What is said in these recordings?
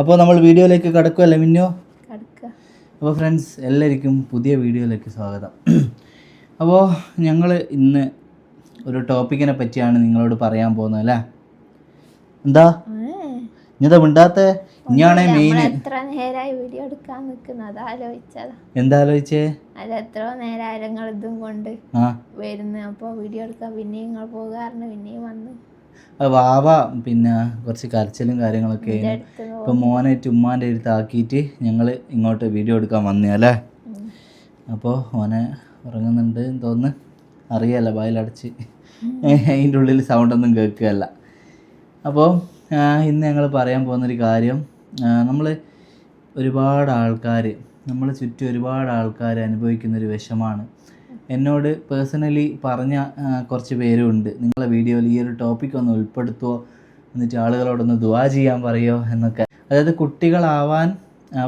അപ്പോൾ നമ്മൾ വീഡിയോയിലേക്ക് കടക്കുമല്ലേ മിന്നോ? കടക്കുക അപ്പോൾ ഫ്രണ്ട്സ് എല്ലാവർക്കും പുതിയ വീഡിയോയിലേക്ക് സ്വാഗതം. അപ്പോൾ ഞങ്ങൾ ഇന്ന് ഒരു ടോപ്പിക്കിനെ പറ്റിയാണ് നിങ്ങളോട് പറയാൻ പോകുന്നത് അല്ലേ? എന്താ? ഇനിതാ മിണ്ടാത്ത? ഇനിയാണേ മെയിൻ എത്ര നേരമായി വീഡിയോ എടുക്കാൻ നിൽക്കുന്നത് ആലോചിച്ചതാ. എന്താ ആലോചിച്ചേ അത് എത്ര നേരമായി നിങ്ങൾ ഇതും കൊണ്ട് വരുന്നു. അപ്പോൾ വീഡിയോ എടുക്കാൻ പിന്നെയും നിങ്ങൾ പോകാറുണ്ട് പിന്നെയും വന്ന്. വാവ പിന്നെ കുറച്ച് കരച്ചിലും കാര്യങ്ങളൊക്കെ ഇപ്പം മോനെ ഉമ്മാന്റെ അടുത്ത് ആക്കിയിട്ട് ഞങ്ങൾ ഇങ്ങോട്ട് വീഡിയോ എടുക്കാൻ വന്നേ അല്ലേ. അപ്പോൾ മോനെ ഉറങ്ങുന്നുണ്ട് എന്ന് തോന്നുന്നു. അറിയാലോ വായിലടച്ച്. അതിന്റെ ഉള്ളിൽ സൗണ്ടൊന്നും കേൾക്കുകയല്ല. അപ്പോൾ ഇന്ന് ഞങ്ങൾ പറയാൻ പോകുന്നൊരു കാര്യം നമ്മൾ ഒരുപാട് ആൾക്കാർ നമ്മൾ ചുറ്റും ഒരുപാട് ആൾക്കാർ അനുഭവിക്കുന്നൊരു വിഷമാണ്. എന്നോട് പേഴ്സണലി പറഞ്ഞ കുറച്ച് പേരും ഉണ്ട് നിങ്ങളെ വീഡിയോയിൽ ഈ ഒരു ടോപ്പിക് ഒന്ന് ഉൾപ്പെടുത്തുമോ എന്നിട്ട് ആളുകളോടൊന്ന് ദുവാ ചെയ്യാൻ പറയുമോ എന്നൊക്കെ. അതായത് കുട്ടികളാവാൻ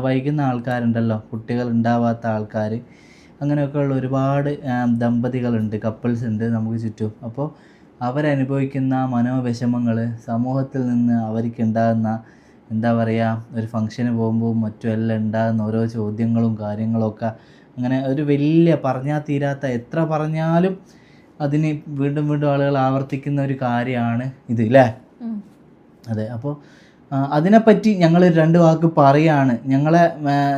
വൈകുന്ന ആൾക്കാരുണ്ടല്ലോ. കുട്ടികൾ ഉണ്ടാവാത്ത ആൾക്കാർ അങ്ങനെയൊക്കെയുള്ള ഒരുപാട് ദമ്പതികളുണ്ട് കപ്പിൾസ് ഉണ്ട് നമുക്ക് ചുറ്റും. അപ്പോൾ അവരനുഭവിക്കുന്ന മനോവിഷമങ്ങൾ സമൂഹത്തിൽ നിന്ന് അവർക്ക് ഉണ്ടാകുന്ന എന്താ പറയുക ഒരു ഫംഗ്ഷന് പോകുമ്പോൾ മറ്റും എല്ലാം ഉണ്ടാകുന്ന ഓരോ ചോദ്യങ്ങളും കാര്യങ്ങളൊക്കെ. അങ്ങനെ ഒരു വലിയ പറഞ്ഞാൽ തീരാത്ത എത്ര പറഞ്ഞാലും അതിന് വീണ്ടും വീണ്ടും ആളുകൾ ആവർത്തിക്കുന്ന ഒരു കാര്യമാണ് ഇത് അല്ലേ. അതെ അപ്പോൾ അതിനെപ്പറ്റി ഞങ്ങൾ രണ്ട് വാക്ക് പറയാണ്. ഞങ്ങളെ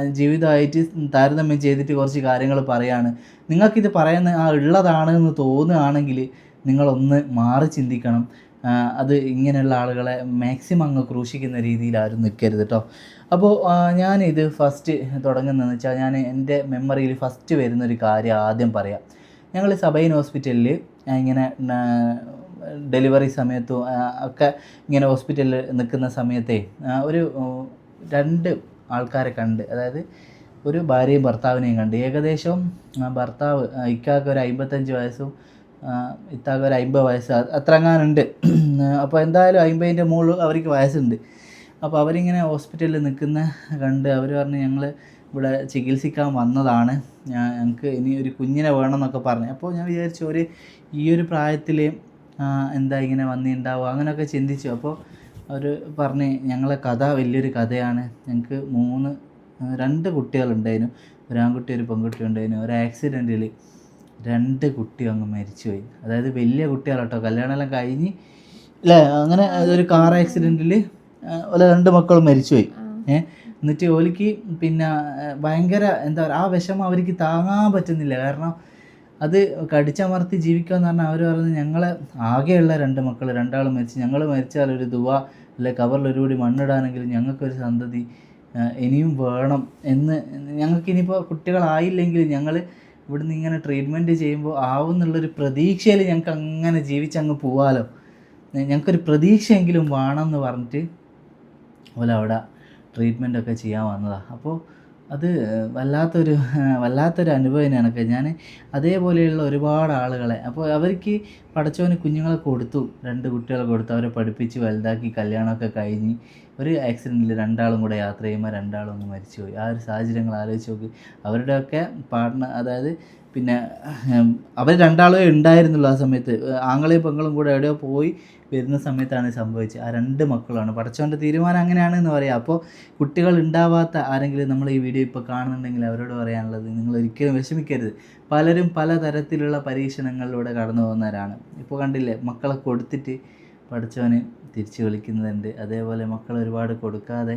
ജീവിതമായിട്ട് താരതമ്യം ചെയ്തിട്ട് കുറച്ച് കാര്യങ്ങൾ പറയാണ്. നിങ്ങൾക്കിത് പറയുന്ന ആ ഉള്ളതാണ് എന്ന് തോന്നുകയാണെങ്കിൽ നിങ്ങളൊന്ന് മാറി ചിന്തിക്കണം. അത് ഇങ്ങനെയുള്ള ആളുകളെ മാക്സിമം അങ്ങ് ക്രൂശിക്കുന്ന രീതിയിൽ ആരും നിൽക്കരുത് കേട്ടോ അപ്പോൾ ഞാനിത് ഫസ്റ്റ് തുടങ്ങുന്നതെന്ന് വെച്ചാൽ ഞാൻ എന്റെ മെമ്മറിയിൽ ഫസ്റ്റ് വരുന്നൊരു കാര്യം ആദ്യം പറയാം. ഞങ്ങൾ സബൈൻ ഹോസ്പിറ്റലിൽ ഇങ്ങനെ ഡെലിവറി സമയത്തും ഒക്കെ ഇങ്ങനെ ഹോസ്പിറ്റലിൽ നിൽക്കുന്ന സമയത്തെ ഒരു രണ്ട് ആൾക്കാരെ കണ്ട് അതായത് ഒരു ഭാര്യയും ഭർത്താവിനെയും കണ്ട്. ഏകദേശം ഭർത്താവ് ഇക്കാക്ക ഒരു അമ്പത്തഞ്ച് വയസ്സും ഇത്താക്ക ഒരു അമ്പത് വയസ്സ് അത്രങ്ങാനുണ്ട്. അപ്പോൾ എന്തായാലും അമ്പതിന്റെ മുകളിൽ അവർക്ക് വയസ്സുണ്ട്. അപ്പോൾ അവരിങ്ങനെ ഹോസ്പിറ്റലിൽ നിൽക്കുന്ന കണ്ട് അവർ പറഞ്ഞ് ഞങ്ങൾ ഇവിടെ ചികിത്സിക്കാൻ വന്നതാണ്. ഞങ്ങൾക്ക് ഇനി ഒരു കുഞ്ഞിനെ വേണമെന്നൊക്കെ പറഞ്ഞു. അപ്പോൾ ഞാൻ വിചാരിച്ചു ഒരു ഈ ഒരു പ്രായത്തിൽ എന്താ ഇങ്ങനെ വന്നിട്ടുണ്ടാവുക അങ്ങനെയൊക്കെ ചിന്തിച്ചു. അപ്പോൾ അവർ പറഞ്ഞ് ഞങ്ങളെ കഥ വലിയൊരു കഥയാണ്. ഞങ്ങൾക്ക് മൂന്ന് രണ്ട് കുട്ടികളുണ്ടായിരുന്നു. ഒരു ആൺകുട്ടി ഒരു പെൺകുട്ടി ഉണ്ടായിരുന്നു. ഒരു ആക്സിഡന്റിൽ രണ്ട് കുട്ടി അങ്ങ് മരിച്ചുപോയി. അതായത് വലിയ കുട്ടികളാട്ടോ. കല്യാണമെല്ലാം കഴിഞ്ഞ് അല്ലേ അങ്ങനെ ഒരു കാർ ആക്സിഡന്റിൽ ഓല രണ്ട് മക്കളും മരിച്ചുപോയി. ഏ? എന്നിട്ട് ഓലിക്ക് പിന്നെ ഭയങ്കര എന്താ പറയുക ആ വിഷമം അവർക്ക് താങ്ങാൻ പറ്റുന്നില്ല. കാരണം അത് കടിച്ചമർത്തി ജീവിക്കുക എന്ന് പറഞ്ഞാൽ അവർ പറഞ്ഞ് ഞങ്ങളെ ആകെയുള്ള രണ്ട് മക്കൾ രണ്ടാൾ മരിച്ച് ഞങ്ങൾ മരിച്ചാൽ ഒരു ദുവ അല്ലെ കവറിൽ ഒരു കൂടി മണ്ണിടാനെങ്കിലും ഞങ്ങൾക്കൊരു സന്തതി ഇനിയും വേണം എന്ന് ഞങ്ങൾക്ക് ഇനിയിപ്പോൾ കുട്ടികളായില്ലെങ്കിൽ ഞങ്ങൾ ഇവിടുന്ന് ഇങ്ങനെ ട്രീറ്റ്മെന്റ് ചെയ്യുമ്പോൾ ആവുന്നുള്ളൊരു പ്രതീക്ഷയിൽ ഞങ്ങൾക്ക് അങ്ങനെ ജീവിച്ചങ്ങ് പോവാലോ. ഞങ്ങൾക്കൊരു പ്രതീക്ഷയെങ്കിലും വേണം എന്ന് പറഞ്ഞിട്ട് ഓല അവിടെ ട്രീറ്റ്മെന്റ് ഒക്കെ ചെയ്യാൻ വന്നതാണ് അപ്പോൾ അത് വല്ലാത്തൊരു വല്ലാത്തൊരു അനുഭവം തന്നെയാണ് ഞാൻ അതേപോലെയുള്ള ഒരുപാട് ആളുകളെ അപ്പോൾ അവർക്ക് പടച്ചവന് കുഞ്ഞുങ്ങളെ കൊടുത്തു. രണ്ട് കുട്ടികളെ കൊടുത്തു. അവരെ പഠിപ്പിച്ച് വലുതാക്കി കല്യാണമൊക്കെ കഴിഞ്ഞ് ഒരു ആക്സിഡന്റിൽ രണ്ടാളും കൂടെ യാത്ര ചെയ്യുമ്പോൾ രണ്ടാളും അങ്ങ് മരിച്ചുപോയി. ആ ഒരു സാഹചര്യങ്ങൾ ആലോചിച്ച് നോക്ക്. അവരുടെയൊക്കെ പാർട്ട്ണർ അതായത് പിന്നെ അവർ രണ്ടാളേ ഉണ്ടായിരുന്നുള്ളൂ ആ സമയത്ത്. ആങ്ങളെയും പെങ്ങളും കൂടെ എവിടെയോ പോയി വരുന്ന സമയത്താണ് സംഭവിച്ചത്. ആ രണ്ട് മക്കളാണ്. പടച്ചവന്റെ തീരുമാനം അങ്ങനെയാണ് എന്ന് പറയാം. അപ്പോൾ കുട്ടികൾ ഉണ്ടാവാത്ത ആരെങ്കിലും നമ്മൾ ഈ വീഡിയോ ഇപ്പോൾ കാണുന്നുണ്ടെങ്കിൽ അവരോട് പറയാനുള്ളത് നിങ്ങൾ ഒരിക്കലും വിഷമിക്കരുത്. പലരും പല തരത്തിലുള്ള പരീക്ഷണങ്ങളിലൂടെ കടന്നു പോകുന്നവരാണ് ഇപ്പോൾ കണ്ടില്ലേ മക്കളെ കൊടുത്തിട്ട് പഠിച്ചവന് തിരിച്ച് വിളിക്കുന്നുണ്ട്. അതേപോലെ മക്കൾ ഒരുപാട് കൊടുക്കാതെ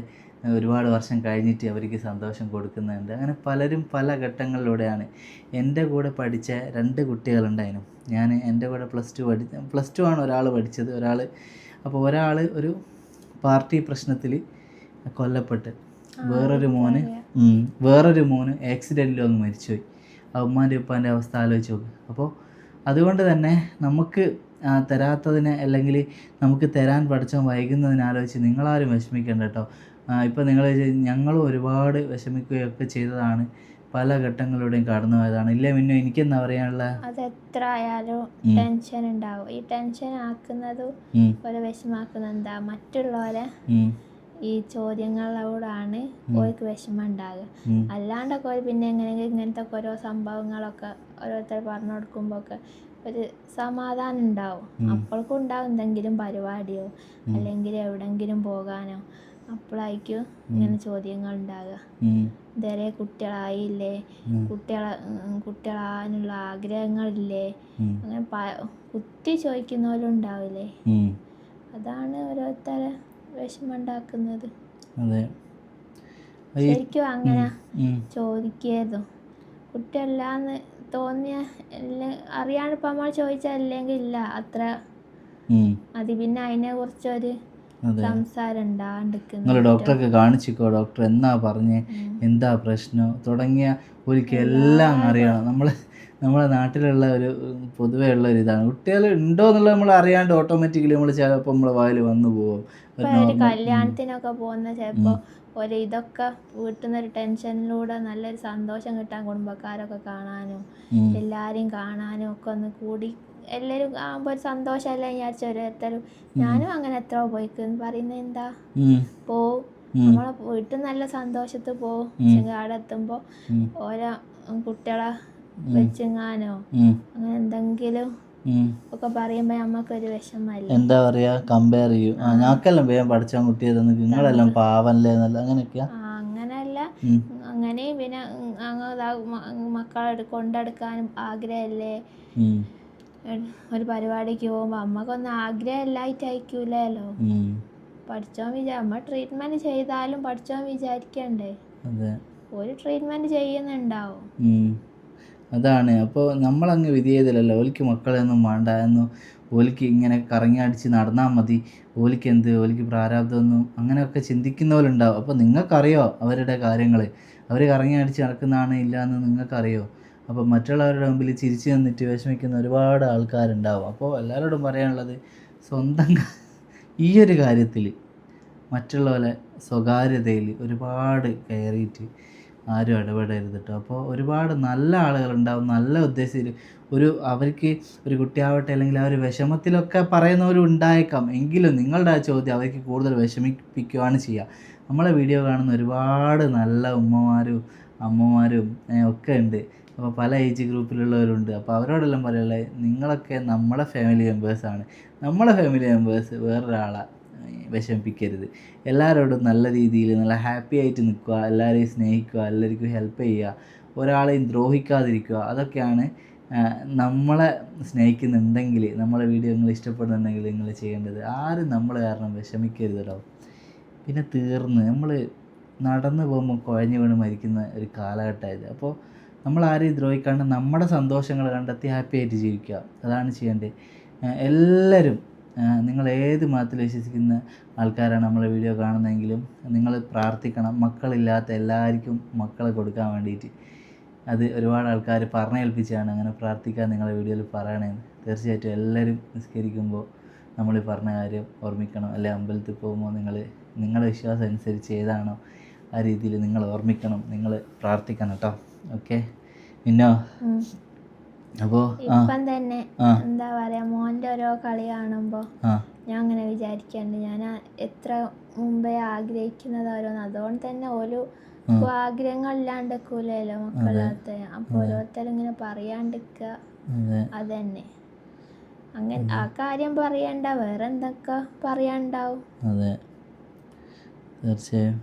ഒരുപാട് വർഷം കഴിഞ്ഞിട്ട് അവർക്ക് സന്തോഷം കൊടുക്കുന്നുണ്ട്. അങ്ങനെ പലരും പല ഘട്ടങ്ങളിലൂടെയാണ്. എന്റെ കൂടെ പഠിച്ച രണ്ട് കുട്ടികളുണ്ടായിരുന്നു ഞാൻ എന്റെ കൂടെ പ്ലസ് ടു പഠി പ്ലസ് ടു ആണ് ഒരാൾ പഠിച്ചത്. ഒരാൾ അപ്പോൾ ഒരാൾ ഒരു പാർട്ടി പ്രശ്നത്തിൽ കൊല്ലപ്പെട്ട്. വേറൊരു മോന് വേറൊരു മോന് ആക്സിഡന്റിൽ ഒന്ന് മരിച്ചുപോയി. ആ ഉമ്മാന്റെ ഉപ്പാന്റെ അവസ്ഥ ആലോചിച്ച് നോക്കുക അപ്പോൾ അതുകൊണ്ട് തന്നെ നമുക്ക് തരാത്തതിനെ അല്ലെങ്കിൽ നമുക്ക് തരാൻ പഠിച്ചോ വൈകുന്നതിനാലോചിച്ച് നിങ്ങളാരും വിഷമിക്കേണ്ട കേട്ടോ. ഇപ്പോൾ നിങ്ങൾ ഞങ്ങളും ഒരുപാട് വിഷമിക്കുകയൊക്കെ ചെയ്തതാണ്. പല ഘട്ടങ്ങളിലൂടെയും കടന്നു പോയതാണ്. ഇല്ലേ പിന്നെ എനിക്കെന്താ പറയാനുള്ള? അത് എത്ര ആയാലും ടെൻഷൻ ഉണ്ടാവും ഈ ടെൻഷൻ ആക്കുന്നതും വിഷമാക്കുന്ന വിഷമാക്കുന്നത് എന്താ മറ്റുള്ളവരെ ഈ ചോദ്യങ്ങളോടാണ് ഓർക്ക് വിഷമം ഉണ്ടാകുക അല്ലാണ്ടൊക്കെ പിന്നെ എങ്ങനെയെങ്കിലും ഇങ്ങനത്തെ ഓരോ സംഭവങ്ങളൊക്കെ ഓരോരുത്തർ പറഞ്ഞു കൊടുക്കുമ്പോൾ ഒക്കെ ഒരു സമാധാനം ഉണ്ടാവും. അപ്പോഴേക്കും ഉണ്ടാവും എന്തെങ്കിലും പരിപാടിയോ അല്ലെങ്കിൽ എവിടെങ്കിലും പോകാനോ. അപ്പോഴായിരിക്കും ഇങ്ങനെ ചോദ്യങ്ങൾ ഉണ്ടാകുക ഇതുവരെ കുട്ടികളായില്ലേ? കുട്ടികള കുട്ടികളെ കുട്ടികളാകാനുള്ള ആഗ്രഹങ്ങളില്ലേ? അങ്ങനെ കുത്തി ചോദിക്കുന്നവരും ഉണ്ടാവില്ലേ. അതാണ് ഓരോരുത്തരെ വിഷമമുണ്ടാക്കുന്നത്. അതെ. ശരിക്കും അങ്ങനെ ചോദിക്കരുത് കുട്ടിയല്ലാന്ന് തോന്നിയ അറിയാണ്ട് ഇപ്പം നമ്മൾ ചോദിച്ചാൽ ഇല്ലെങ്കിൽ ഇല്ല അത്ര. മതി പിന്നെ അതിനെ കുറിച്ചൊരു സംസാരം നിങ്ങൾ ഡോക്ടറൊക്കെ കാണിച്ചിക്കോ? ഡോക്ടർ എന്നാ പറഞ്ഞേ? എന്താ പ്രശ്നം? തുടങ്ങിയ ഒരിക്കൽ എല്ലാം അറിയണം. നമ്മൾ നമ്മളെ നാട്ടിലുള്ള ഒരു പൊതുവേ ഉള്ള ഒരു ഇതാണ്. കുട്ടികൾ ഉണ്ടോ എന്നുള്ളത് നമ്മൾ അറിയാണ്ട് ഓട്ടോമാറ്റിക്കലി നമ്മൾ ചിലപ്പോൾ നമ്മളെ വായിൽ വന്നു പോകും. കല്യാണത്തിനൊക്കെ പോകുന്ന ചിലപ്പോ ഒരു ഇതൊക്കെ വീട്ടിൽ നിന്ന് ഒരു ടെൻഷനിലൂടെ നല്ലൊരു സന്തോഷം കിട്ടാൻ കുടുംബക്കാരൊക്കെ കാണാനും എല്ലാവരെയും എല്ലാരെയും കാണാനും ഒക്കെ ഒന്ന് കൂടി എല്ലാവരും ആകുമ്പോൾ ഒരു സന്തോഷമല്ലേ വിചാരിച്ച ഓരോരുത്തരും ഞാനും അങ്ങനെ എത്ര പോയിക്കുന്നു പറയുന്നത് എന്താ? പോ. പോവും. നമ്മളെ വീട്ടിൽ നല്ല സന്തോഷത്തിൽ പോവും അവിടെ എത്തുമ്പോൾ. ഓരോ കുട്ടികളെ വെച്ചെങ്ങാനോ അങ്ങനെ എന്തെങ്കിലും ഒക്കെ പറയുമ്പോ നമ്മക്കൊരു വിഷമല്ല? എന്താ പറയാ? കമ്പയർ ചെയ്യും. ആ ഞാക്കെല്ലാം വേഗം പഠിച്ചാൻ കുട്ടിയതെന്ന് നിങ്ങളെല്ലാം പാവല്ലേ എന്നല്ല അങ്ങനെയൊക്കെയാ? അങ്ങനല്ല അങ്ങനെയല്ല. അങ്ങനെ പിന്നെ മക്കളെ കൊണ്ടെടുക്കാനും ആഗ്രഹമല്ലേ ഒരു പരിപാടിക്ക് പോകുമ്പോൾ അമ്മക്കൊന്നും ആഗ്രഹം ഇല്ലായിട്ടായിരിക്കൂലല്ലോ. ഉം. പഠിച്ചോ വിചാ അമ്മ ട്രീറ്റ്മെന്റ് ചെയ്താലും പഠിച്ചോ വിചാരിക്കണ്ടേ. ഒരു ട്രീറ്റ്മെന്റ് ചെയ്യുന്നുണ്ടാവും. അതാണ്. അപ്പോൾ നമ്മളങ്ങ് വിധി ചെയ്തില്ലല്ലോ. ഓലിക്ക് മക്കളെയൊന്നും വേണ്ട. എന്നും ഓലിക്ക് ഇങ്ങനെ കറങ്ങി അടിച്ച് നടന്നാൽ മതി. ഓലിക്ക് എന്ത്? ഓലിക്ക് പ്രാരാബ്ദമൊന്നും അങ്ങനെയൊക്കെ ചിന്തിക്കുന്നവരുണ്ടാവും. അപ്പോൾ നിങ്ങൾക്കറിയോ അവരുടെ കാര്യങ്ങൾ അവർ കറങ്ങി അടിച്ച് നടക്കുന്നതാണ് ഇല്ല എന്ന് നിങ്ങൾക്കറിയോ? അപ്പോൾ മറ്റുള്ളവരുടെ മുമ്പിൽ ചിരിച്ചു നിന്നിട്ട് വിഷമിക്കുന്ന ഒരുപാട് ആൾക്കാരുണ്ടാവും. അപ്പോൾ എല്ലാവരോടും പറയാനുള്ളത് സ്വന്തം ഈ ഒരു കാര്യത്തിൽ മറ്റുള്ളവരെ സ്വകാര്യതയിൽ ഒരുപാട് കയറിയിട്ട് ആരും ഇടപെടരുത് കേട്ടോ അപ്പോൾ ഒരുപാട് നല്ല ആളുകളുണ്ടാവും നല്ല ഉദ്ദേശത്തിൽ ഒരു അവർക്ക് ഒരു കുട്ടിയാവട്ടെ അല്ലെങ്കിൽ ആ ഒരു വിഷമത്തിലൊക്കെ പറയുന്നവരും ഉണ്ടായേക്കാം. എങ്കിലും നിങ്ങളുടെ ആ ചോദ്യം അവർക്ക് കൂടുതൽ വിഷമിപ്പിക്കുകയാണ് ചെയ്യുക നമ്മളെ വീഡിയോ കാണുന്ന ഒരുപാട് നല്ല ഉമ്മമാരും അമ്മമാരും ഒക്കെ ഉണ്ട്. അപ്പോൾ പല ഏജ് ഗ്രൂപ്പിലുള്ളവരുണ്ട് അപ്പോൾ അവരോടെല്ലാം പറയുള്ളത് നിങ്ങളൊക്കെ നമ്മളെ ഫാമിലി മെമ്പേഴ്സാണ് നമ്മളെ ഫാമിലി മെമ്പേഴ്സ് വേറൊരാളെ ഏ, വിഷമിപ്പിക്കരുത്. എല്ലാവരോടും നല്ല രീതിയിൽ നല്ല ഹാപ്പി ആയിട്ട് നിൽക്കുക എല്ലാവരെയും സ്നേഹിക്കുക എല്ലാവർക്കും ഹെൽപ്പ് ചെയ്യുക ഒരാളെയും ദ്രോഹിക്കാതിരിക്കുക. അതൊക്കെയാണ് നമ്മളെ സ്നേഹിക്കുന്നുണ്ടെങ്കിൽ നമ്മളെ വീഡിയോ നിങ്ങൾ ഇഷ്ടപ്പെടുന്നുണ്ടെങ്കിൽ നിങ്ങൾ ചെയ്യേണ്ടത്. ആരും നമ്മൾ കാരണം വിഷമിക്കരുത് കേട്ടോ പിന്നെ തീർന്ന് നമ്മൾ നടന്നു പോകുമ്പോൾ കുഴഞ്ഞു വീണ് മരിക്കുന്ന ഒരു കാലഘട്ടമായത്. അപ്പോൾ നമ്മൾ ആരെയും ദ്രോഹിക്കാണ്ട് നമ്മുടെ സന്തോഷങ്ങൾ കണ്ടെത്തി ഹാപ്പി ആയിട്ട് ജീവിക്കുക. അതാണ് ചെയ്യേണ്ടത്. എല്ലാവരും നിങ്ങൾ ഏത് മതത്തിൽ വിശ്വസിക്കുന്ന ആൾക്കാരാണ് നമ്മളെ വീഡിയോ കാണുന്നതെങ്കിലും നിങ്ങൾ പ്രാർത്ഥിക്കണം. മക്കളില്ലാത്ത എല്ലാവർക്കും മക്കളെ കൊടുക്കാൻ വേണ്ടിയിട്ട്. അത് ഒരുപാട് ആൾക്കാർ പറഞ്ഞേൽപ്പിച്ചാണ് അങ്ങനെ പ്രാർത്ഥിക്കാൻ നിങ്ങളെ വീഡിയോയിൽ പറയണേന്ന് തീർച്ചയായിട്ടും എല്ലാവരും നിസ്കരിക്കുമ്പോൾ നമ്മൾ പറഞ്ഞ കാര്യം ഓർമ്മിക്കണം. അല്ലെ അമ്പലത്തിൽ പോകുമ്പോൾ നിങ്ങൾ നിങ്ങളുടെ വിശ്വാസം അനുസരിച്ച് ഏതാണോ ആ രീതിയിൽ നിങ്ങൾ ഓർമ്മിക്കണം. നിങ്ങൾ പ്രാർത്ഥിക്കണം കേട്ടോ. ഓക്കെ. പിന്നോ അപ്പോ അപ്പോൾ ഇപ്പം തന്നെ എന്താ പറയാ മോന്റെ ഓരോ കളി കാണുമ്പോൾ ഞാൻ അങ്ങനെ വിചാരിക്കാണ്ട് ഞാൻ എത്ര മുമ്പേ ആഗ്രഹിക്കുന്നത് ഓരോന്ന്. അതുകൊണ്ട് തന്നെ ഒരു ആഗ്രഹങ്ങൾ ഇല്ലാണ്ടിക്കൂലല്ലോ മക്കളത്തെ അപ്പോൾ ഓരോരുത്തരും ഇങ്ങനെ പറയാണ്ടിരിക്കുക അതെ. അതന്നെ. അങ്ങനെ ആ കാര്യം പറയണ്ട. വേറെ എന്തൊക്കെ പറയാണ്ടാവും? അതെ. തീർച്ചയായും.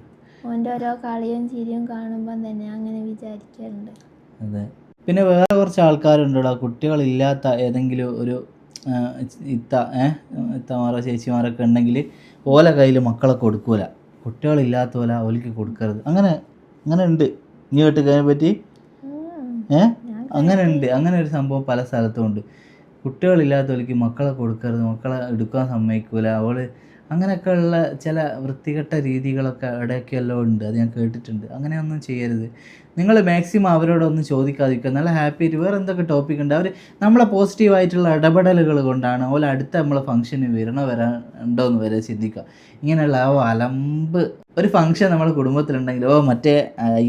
ഓന്റെ ഓരോ കളിയും ചിരിയും കാണുമ്പോൾ തന്നെ അങ്ങനെ വിചാരിക്കാറുണ്ട്. അതെ. പിന്നെ വേറെ കുറച്ച് ആൾക്കാരുണ്ടല്ലോ. കുട്ടികളില്ലാത്ത ഏതെങ്കിലും ഒരു ഇത്ത ഏഹ് ഇത്തമാരോ ചേച്ചിമാരൊക്കെ ഉണ്ടെങ്കിൽ ഓല കയ്യിൽ മക്കളെ കൊടുക്കൂല. കുട്ടികളില്ലാത്ത പോലെ ഓലിക്ക് കൊടുക്കരുത്. അങ്ങനെ അങ്ങനെ ഉണ്ട്. നീ കേട്ടിക്കതിനെ പറ്റി? ഏഹ് അങ്ങനെ ഉണ്ട് അങ്ങനെ ഒരു സംഭവം പല സ്ഥലത്തും ഉണ്ട്. കുട്ടികളില്ലാത്തവർക്ക് മക്കളെ കൊടുക്കരുത്. മക്കളെ എടുക്കാൻ സമ്മതിക്കൂല. അവൾ അങ്ങനെയൊക്കെ ഉള്ള ചില വൃത്തികെട്ട രീതികളൊക്കെ ഇടയ്ക്കെല്ലാം ഉണ്ട് അത് ഞാൻ കേട്ടിട്ടുണ്ട്. അങ്ങനെയൊന്നും ചെയ്യരുത്. നിങ്ങൾ മാക്സിമം അവരോടൊന്നും ചോദിക്കാതിരിക്കുക. നല്ല ഹാപ്പി ആയിട്ട് വേറെ എന്തൊക്കെ ടോപ്പിക് ഉണ്ട്? അവർ നമ്മളെ പോസിറ്റീവായിട്ടുള്ള ഇടപെടലുകൾ കൊണ്ടാണ് ഓല അടുത്ത നമ്മൾ ഫംഗ്ഷന് വരണോ വരാൻ ഉണ്ടോ എന്ന് വരെ ചിന്തിക്കുക. ഇങ്ങനെയുള്ള ആ അലമ്പ്. ഒരു ഫംഗ്ഷൻ നമ്മുടെ കുടുംബത്തിലുണ്ടെങ്കിൽ ഓ മറ്റേ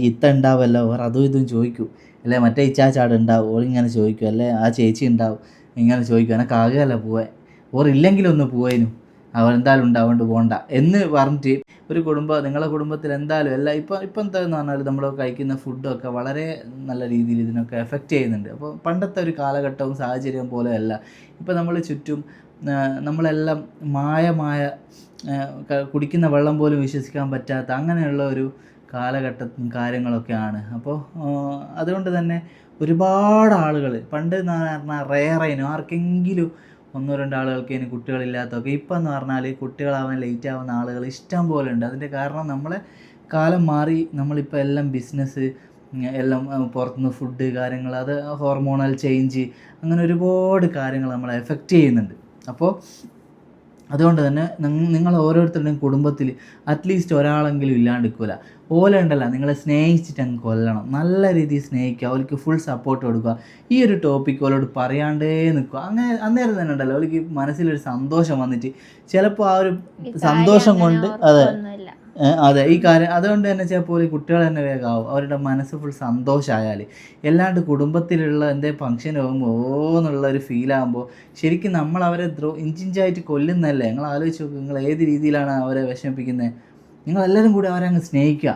ഇത്ത ഉണ്ടാവുമല്ലോ വേറെ അതും ഇതും ചോദിക്കൂ. അല്ലെ? മറ്റേ ഇച്ചാച്ചാട് ഉണ്ടാവും ഇങ്ങനെ ചോദിക്കും. അല്ലെ? ആ ചേച്ചി ഉണ്ടാവും ഇങ്ങനെ ചോദിക്കും. എനക്ക് ആകുകയല്ല പോവാൻ. ഓർ ഇല്ലെങ്കിലൊന്ന് പോവേനു. അവർ എന്തായാലും ഉണ്ടാവേണ്ട പോണ്ട. എന്ന് പറഞ്ഞിട്ട് ഒരു കുടുംബം നിങ്ങളെ കുടുംബത്തിൽ എന്തായാലും എല്ലാം ഇപ്പം ഇപ്പം എന്താന്ന് പറഞ്ഞാൽ നമ്മൾ കഴിക്കുന്ന ഫുഡൊക്കെ വളരെ നല്ല രീതിയിൽ ഇതിനൊക്കെ എഫക്റ്റ് ചെയ്യുന്നുണ്ട്. അപ്പോൾ പണ്ടത്തെ ഒരു കാലഘട്ടവും സാഹചര്യവും പോലെയല്ല. ഇപ്പം നമ്മൾ ചുറ്റും നമ്മളെല്ലാം മായമായ കുടിക്കുന്ന വെള്ളം പോലും വിശ്വസിക്കാൻ പറ്റാത്ത അങ്ങനെയുള്ള ഒരു കാലഘട്ടത്തും കാര്യങ്ങളൊക്കെയാണ്. അപ്പോൾ അതുകൊണ്ട് തന്നെ ഒരുപാട് ആളുകൾ പണ്ട് എന്ന് പറഞ്ഞാൽ റെയറേനു ആർക്കെങ്കിലും ഒന്നോ രണ്ടോ ആളുകൾക്ക് ഇനി കുട്ടികളില്ലാത്തതൊക്കെ. ഇപ്പം എന്ന് പറഞ്ഞാൽ കുട്ടികളാവാൻ ലേറ്റ് ആവുന്ന ആളുകൾ ഇഷ്ടം പോലെ ഉണ്ട്. അതിന്റെ കാരണം നമ്മളെ കാലം മാറി നമ്മളിപ്പോൾ എല്ലാം ബിസിനസ് എല്ലാം പുറത്തുനിന്ന് ഫുഡ് കാര്യങ്ങൾ അത് ഹോർമോണൽ ചേഞ്ച് അങ്ങനെ ഒരുപാട് കാര്യങ്ങൾ നമ്മളെ എഫക്റ്റ് ചെയ്യുന്നുണ്ട്. അപ്പോൾ അതുകൊണ്ട് തന്നെ നിങ്ങൾ ഓരോരുത്തരുടെയും കുടുംബത്തിൽ അറ്റ്ലീസ്റ്റ് ഒരാളെങ്കിലും ഇല്ലാണ്ടിരിക്കില്ല ഓല ഉണ്ടല്ല നിങ്ങളെ സ്നേഹിച്ചിട്ട് അങ്ങ് കൊല്ലണം. നല്ല രീതിയിൽ സ്നേഹിക്കുക അവർക്ക് ഫുൾ സപ്പോർട്ട് കൊടുക്കുക. ഈ ഒരു ടോപ്പിക്ക് ഓലോട് പറയാണ്ടേ നിൽക്കുക. അങ്ങനെ അന്നേരം തന്നെ ഉണ്ടല്ലോ അവർക്ക് മനസ്സിലൊരു സന്തോഷം വന്നിട്ട് ചിലപ്പോൾ ആ ഒരു സന്തോഷം കൊണ്ട് അതെ. അതെ ഈ കാര്യം അതുകൊണ്ട് തന്നെ ചിലപ്പോൾ കുട്ടികൾ തന്നെ വേഗമാവും. അവരുടെ മനസ്സ് ഫുൾ സന്തോഷമായാൽ എല്ലാണ്ട് കുടുംബത്തിലുള്ള എന്തെങ്കിലും ഫംഗ്ഷൻ പോകുമ്പോൾ ഓ എന്നുള്ള ഒരു ഫീലാകുമ്പോൾ ശരിക്കും നമ്മൾ അവരെ ദ്രോ ഇഞ്ചിഞ്ചായിട്ട് കൊല്ലുന്നതല്ലേ? നിങ്ങൾ ആലോചിച്ച് നോക്കുക നിങ്ങൾ ഏത് രീതിയിലാണ് അവരെ വിഷമിപ്പിക്കുന്നത് നിങ്ങളെല്ലാവരും കൂടി അവരെ അങ്ങ് സ്നേഹിക്കുക.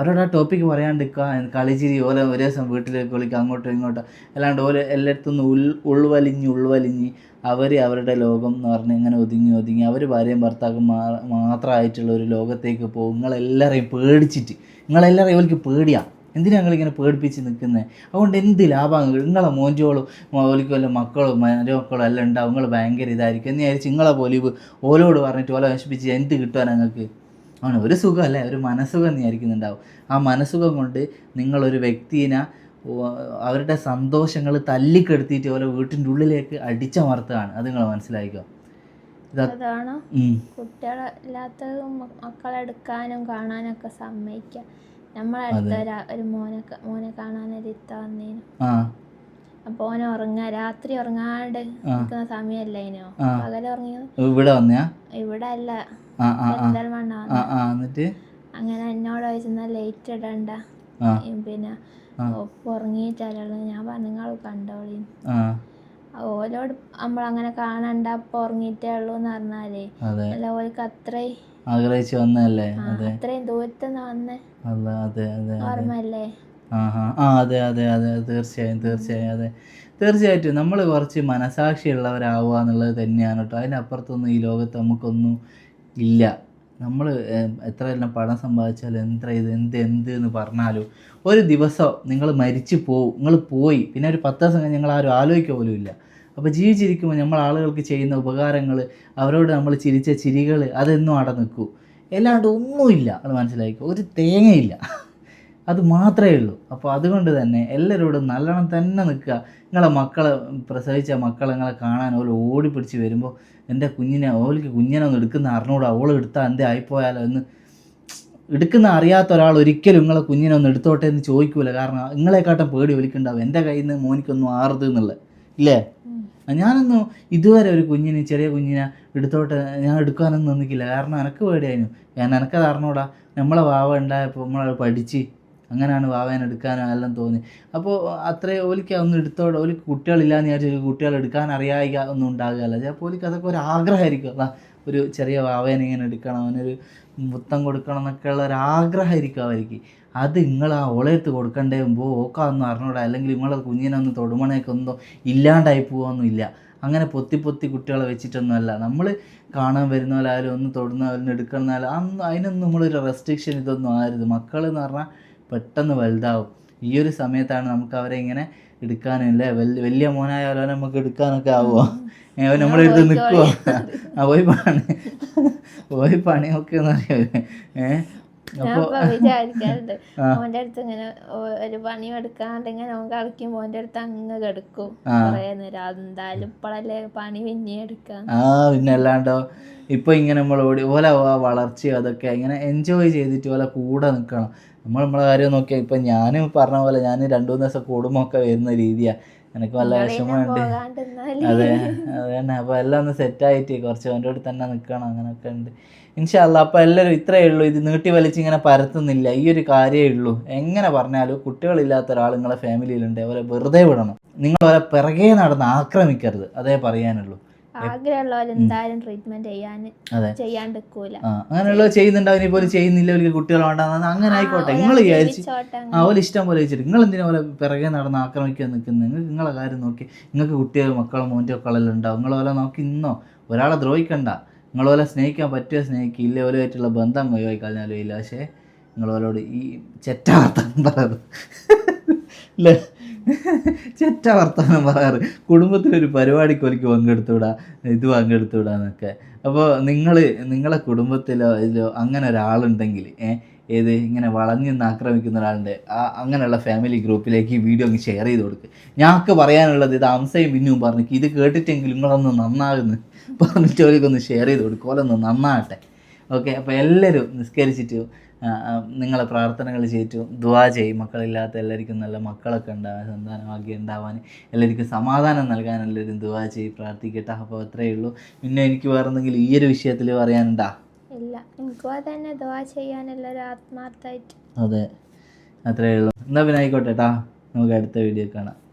അവരോട് ആ ടോപ്പിക്ക് പറയാണ്ടിരിക്കുക കളിച്ചിരി ഓല ഒരേ ദിവസം വീട്ടിലേക്ക് വിളിക്കുക അങ്ങോട്ടും ഇങ്ങോട്ടും. അല്ലാണ്ട് ഓല എല്ലായിടത്തും നിന്ന് ഉൾ ഉൾവലിഞ്ഞ് ഉൾവലിഞ്ഞ് അവർ അവരുടെ ലോകം എന്ന് പറഞ്ഞ് ഇങ്ങനെ ഒതുങ്ങി ഒതുങ്ങി. അവർ ഭാര്യയും ഭർത്താക്കും മാത്രമായിട്ടുള്ള ഒരു ലോകത്തേക്ക് പോകും. നിങ്ങളെല്ലാവരെയും പേടിച്ചിട്ട് നിങ്ങളെല്ലാവരെയും ഇവർക്ക് പേടിയാണ് എന്തിനാ നിങ്ങളിങ്ങനെ പേടിപ്പിച്ച് നിൽക്കുന്നത് അതുകൊണ്ട് എന്ത് ലാഭമാണ് നിങ്ങളെ മോഞ്ചോളും ഓലിക്ക് വല്ല മക്കളും മരുമക്കളും എല്ലാം ഉണ്ടാവും. നിങ്ങൾ ഭയങ്കര ഇതായിരിക്കും. എന്ന് വിചാരിച്ച് നിങ്ങളെ പോലീവ് ഓലോട് പറഞ്ഞിട്ട് ഓല നശിപ്പിച്ച് എന്ത് കിട്ടുവാൻ നിങ്ങൾക്ക്? ആണ്. ഒരു സുഖമല്ലേ ഒരു മനസ്സുഖം വിചാരിക്കുന്നുണ്ടാവും. ആ മനസ്സുഖം കൊണ്ട് നിങ്ങളൊരു വ്യക്തിനെ അവരുടെ സന്തോഷങ്ങൾ തല്ലിക്കെടുത്തിയിട്ട് ഓരോ വീട്ടിന്റെ ഉള്ളിലേക്ക് അടിച്ചമർത്തുകയാണ് അത് നിങ്ങൾ മനസ്സിലാക്കുക ഇത് അതാണ്. കുട്ടികളില്ലാത്ത മക്കളെടുക്കാനും കാണാനൊക്കെ സമ്മതിക്കുക നമ്മളടുത്ത ഒരാ- മോനെ മോനെ കാണാനൊരു ഇത്ത വന്നേനും അപ്പൊ ഓനെ ഉറങ്ങാ രാത്രി ഉറങ്ങാണ്ട് നിൽക്കുന്ന സമയമല്ലേനോ ആ. പകൽ ഉറങ്ങിയത് ഇവിടെ വന്നാ ഇവിടെ അല്ല പെരിന്തൽമണ്ണ എന്നിട്ട്? അങ്ങനെ എന്നോട് ചോദിച്ചാൽ ലൈറ്റ് ഇടണ്ട. പിന്നെ ഉറങ്ങിയിട്ടല്ലോ ഞാൻ പറഞ്ഞു കണ്ടോളി. ഓലോട് നമ്മളങ്ങനെ കാണണ്ട അപ്പൊ ഉറങ്ങിയിട്ടേ ഉള്ളൂ എന്ന് പറഞ്ഞാലേ അല്ല ഓർക്ക് അത്രയും ആഗ്രഹിച്ചു വന്നല്ലേ അത്രയും ദൂരത്തുനിന്ന് വന്ന്. അല്ല അതെ ആ അതെ അതെ അതെ തീർച്ചയായും തീർച്ചയായും അതെ. തീർച്ചയായിട്ടും നമ്മൾ കുറച്ച് മനസാക്ഷിയുള്ളവരാവുക എന്നുള്ളത് തന്നെയാണ് കേട്ടോ. അതിനപ്പുറത്തൊന്നും ഈ ലോകത്ത് നമുക്കൊന്നും ഇല്ല. നമ്മൾ എത്ര എല്ലാം പണം സമ്പാദിച്ചാലും എത്ര ഇത് എന്ത് എന്ത് എന്ന് പറഞ്ഞാലും ഒരു ദിവസം നിങ്ങൾ മരിച്ചു പോവും. നിങ്ങൾ പോയി. പിന്നെ ഒരു പത്ത് ദിവസം ഞങ്ങൾ ആരും ആലോചിക്കുക പോലും ഇല്ല. അപ്പോൾ ജീവിച്ചിരിക്കുമ്പോൾ നമ്മൾ ആളുകൾക്ക് ചെയ്യുന്ന ഉപകാരങ്ങൾ അവരോട് നമ്മൾ ചിരിച്ച ചിരികൾ അതെന്നും അവിടെ നിൽക്കൂ. അല്ലാണ്ട് ഒന്നുമില്ല. അത് മനസ്സിലാക്കിക്കോ ഒരു തേങ്ങയില്ല. അത് മാത്രമേ ഉള്ളൂ. അപ്പോൾ അതുകൊണ്ട് തന്നെ എല്ലാവരോടും നല്ലോണം തന്നെ നിൽക്കുക. നിങ്ങളെ മക്കളെ പ്രസവിച്ച മക്കളെ നിങ്ങളെ കാണാൻ ഓൾ ഓടി പിടിച്ച് വരുമ്പോൾ എന്റെ കുഞ്ഞിനെ ഓൾക്ക് കുഞ്ഞിനെ ഒന്ന് എടുക്കുന്ന അറിഞ്ഞൂടാ. ഓൾ എടുത്താൽ എന്തേ ആയിപ്പോയാലോ എന്ന് എടുക്കുന്ന അറിയാത്ത ഒരാൾ ഒരിക്കലും നിങ്ങളെ കുഞ്ഞിനെ ഒന്ന് എടുത്തോട്ടെ എന്ന് ചോദിക്കൂല. കാരണം നിങ്ങളെക്കാട്ടും പേടി ഒലിക്കുണ്ടാവും എന്റെ കയ്യിൽ നിന്ന് മോനിക്കൊന്നും ആറുത് എന്നുള്ളത് ഇല്ലേ? ഞാനൊന്നും ഇതുവരെ ഒരു കുഞ്ഞിന് ചെറിയ കുഞ്ഞിനെ എടുത്തോട്ടെ ഞാൻ എടുക്കാനൊന്നും നിന്നിക്കില്ല. കാരണം എനക്ക് പേടിയായിരുന്നു. ഞാൻ എനക്കത് അറിഞ്ഞൂടാ. നമ്മളെ വാവ ഉണ്ടായപ്പോൾ നമ്മളത് പഠിച്ച് അങ്ങനെയാണ് വാവേനെ എടുക്കാനോ എല്ലാം തോന്നി. അപ്പോൾ അത്രേ ഓലിക്ക് ഒന്നും എടുത്തോടെ ഓലിക്ക് കുട്ടികളില്ലാന്ന് വിചാരിച്ചു കുട്ടികൾ എടുക്കാൻ അറിയായിക ഒന്നും ഉണ്ടാകുകയല്ല ചിലപ്പോൾ ഓലിക്ക് അതൊക്കെ ഒരു ആഗ്രഹമായിരിക്കും. അല്ല ഒരു ചെറിയ വാവേനെ ഇങ്ങനെ എടുക്കണം അവനൊരു മുത്തം കൊടുക്കണം എന്നൊക്കെയുള്ള ഒരു ആഗ്രഹമായിരിക്കും അവർക്ക്. അത് നിങ്ങൾ ആ ഓളയത്ത് കൊടുക്കണ്ടേ? മുമ്പോ ഓക്കാന്ന് അറിഞ്ഞൂടാ. അല്ലെങ്കിൽ നിങ്ങളെ കുഞ്ഞിനെ ഒന്ന് തൊടുമണയൊക്കെ ഒന്നും ഇല്ലാണ്ടായി പോവൊന്നും ഇല്ല. അങ്ങനെ പൊത്തി പൊത്തി കുട്ടികളെ വെച്ചിട്ടൊന്നുമല്ല നമ്മൾ കാണാൻ വരുന്ന പോലെ ആയാലും ഒന്ന് തൊടുന്ന പോലെ എടുക്കണമെന്നാലും അന്ന് അതിനൊന്നും നമ്മളൊരു റെസ്ട്രിക്ഷൻ ഇതൊന്നും ആയിരുന്നു മക്കൾ എന്ന് പറഞ്ഞാൽ പെട്ടെന്ന് വലുതാവും. ഈ ഒരു സമയത്താണ് നമുക്ക് അവരെ ഇങ്ങനെ എടുക്കാനല്ലേ? വലിയ വലിയ മോനായാലോ നമുക്ക് എടുക്കാനൊക്കെ ആവുമോ നമ്മുടെ അടുത്ത് നിൽക്കുമോ ആ പോയി പണി. പോയി പണിയൊക്കെ എന്ന് അറിയാം ഏഹ് വിചാരിക്കാറുണ്ട്. അടുത്ത് ഇങ്ങനെ ഒരു പണി എടുക്കാണ്ട് ഇങ്ങനെ ഓൻ കളിക്കുമ്പോ ഓന്റെ അടുത്ത് അങ്ങ് കിടക്കും. ആ. കൊറേ നേരം. എന്തായാലും ഇപ്പഴല്ലേ പണി പിന്നെ എടുക്കാം. ആ പിന്നെ അല്ലാണ്ടോ ഇപ്പൊ ഇങ്ങനെ നമ്മൾ ഓടി ഓല വളർച്ചയോ അതൊക്കെ ഇങ്ങനെ എൻജോയ് ചെയ്തിട്ട് ഓല കൂടെ നിൽക്കണം നമ്മൾ നമ്മളെ കാര്യം നോക്കിയാൽ ഇപ്പം ഞാൻ പറഞ്ഞ പോലെ ഞാൻ രണ്ടു മൂന്ന് ദിവസം കൂടുമ്പോൾ ഒക്കെ വരുന്ന രീതിയാണ് എനിക്ക് നല്ല വിഷമമുണ്ട് അതെ അതെ തന്നെ. അപ്പോൾ എല്ലാം ഒന്ന് സെറ്റായിട്ട് കുറച്ച് അവന്റെ അടുത്ത് തന്നെ നിൽക്കണം അങ്ങനെയൊക്കെ ഉണ്ട്. ഇൻഷാല്ല അപ്പോൾ എല്ലാവരും ഇത്രയേ ഉള്ളൂ. ഇത് നീട്ടി വലിച്ച് ഇങ്ങനെ പരത്തുന്നില്ല. ഈ ഒരു കാര്യമേ ഉള്ളൂ. എങ്ങനെ പറഞ്ഞാലും കുട്ടികളില്ലാത്ത ഒരാൾ നിങ്ങളെ ഫാമിലിയിലുണ്ട് അവരെ വെറുതെ വിടണം. നിങ്ങൾ അവരെ പിറകെ നടന്ന് ആക്രമിക്കരുത്. അതേ പറയാനുള്ളൂ. ആഗ്രഹമുള്ളവർ എന്തായാലും ട്രീറ്റ്മെന്റ് ചെയ്യാൻ അതെ. ചെയ്യാണ്ടിരിക്കൂല ആ അങ്ങനെയുള്ളത് ചെയ്യുന്നുണ്ടാവും ഇനി പോലും ചെയ്യുന്നില്ല വലിയ കുട്ടികൾ വേണ്ടെന്ന് അങ്ങനെ ആയിക്കോട്ടെ. നിങ്ങൾ വിചാരിച്ച് ആ പോലെ ഇഷ്ടം പോലെ വെച്ചിട്ട് നിങ്ങൾ എന്തിനാ പോലെ പിറകെ നടന്ന് ആക്രമിക്കാൻ നിൽക്കുന്നത് നിങ്ങൾക്ക് നിങ്ങളെ കാര്യം നോക്കി. നിങ്ങൾക്ക് കുട്ടികൾ മക്കളും മോന്റെ മക്കളെല്ലാം ഉണ്ടാവും. നിങ്ങൾ പോലെ നോക്കി ഇന്നോ ഒരാളെ ദ്രോഹിക്കണ്ട. നിങ്ങൾ പോലെ സ്നേഹിക്കാൻ പറ്റുമോ സ്നേഹിക്കുക ഇല്ല ഓലുമായിട്ടുള്ള ബന്ധം ഒഴിവായിക്കളഞ്ഞാലും ഇല്ല. പക്ഷേ നിങ്ങൾ ഓലോട് ഈ ചെറ്റ പറയുന്നത്. പറയാറ് അല്ലേ ചെറ്റ വർത്തമാനം പറയാറ്. കുടുംബത്തിലൊരു പരിപാടിക്ക് ഒരിക്കൽ പങ്കെടുത്തുവിടാ ഇത് പങ്കെടുത്തുവിടാന്നൊക്കെ അപ്പോൾ നിങ്ങൾ നിങ്ങളെ കുടുംബത്തിലോ ഇതിലോ അങ്ങനെ ഒരാളുണ്ടെങ്കിൽ ഏത് ഇങ്ങനെ വളഞ്ഞു നിന്ന് ആക്രമിക്കുന്ന ഒരാളുണ്ട് ആ അങ്ങനെയുള്ള ഫാമിലി ഗ്രൂപ്പിലേക്ക് ഈ വീഡിയോ അങ്ങ് ഷെയർ ചെയ്ത് കൊടുക്കുക ഞങ്ങൾക്ക് പറയാനുള്ളത് ഇത് അംസയും പിന്നും പറഞ്ഞു ഇത് കേട്ടിട്ടെങ്കിൽ നിങ്ങളൊന്ന് നന്നാകുന്നു പറഞ്ഞിട്ട് അവർക്കൊന്ന് ഷെയർ ചെയ്ത് കൊടുക്കുക ഓലൊന്ന് നന്നാകട്ടെ. ഓക്കെ അപ്പോൾ എല്ലാവരും നിസ്കരിച്ചിട്ട് നിങ്ങളെ പ്രാർത്ഥനകൾ ചെയ്യിച്ചു ദുവാ ചെയ്യും. മക്കളില്ലാത്ത എല്ലാവർക്കും നല്ല മക്കളൊക്കെ ഉണ്ടാവാൻ സന്താനമാക്കി ഉണ്ടാവാൻ. എല്ലാവർക്കും സമാധാനം നൽകാൻ എല്ലാവരും ദുവാ ചെയ്യും. പ്രാർത്ഥിക്കട്ടെ. അപ്പോൾ അത്രയേ ഉള്ളൂ. പിന്നെ എനിക്ക് വേറെ എന്തെങ്കിലും ഈ ഒരു വിഷയത്തിൽ പറയാനുണ്ടാ? ഇല്ല. എനിക്കും അതന്നെ ദുവാ ചെയ്യാനുള്ള ഒരു ആത്മാർത്ഥമായിട്ട്. അതെ. അത്രയേ ഉള്ളൂ. എന്നാൽ പിന്നെ ആയിക്കോട്ടെ ട്ടാ. നമുക്ക് അടുത്ത വീഡിയോ കാണാം.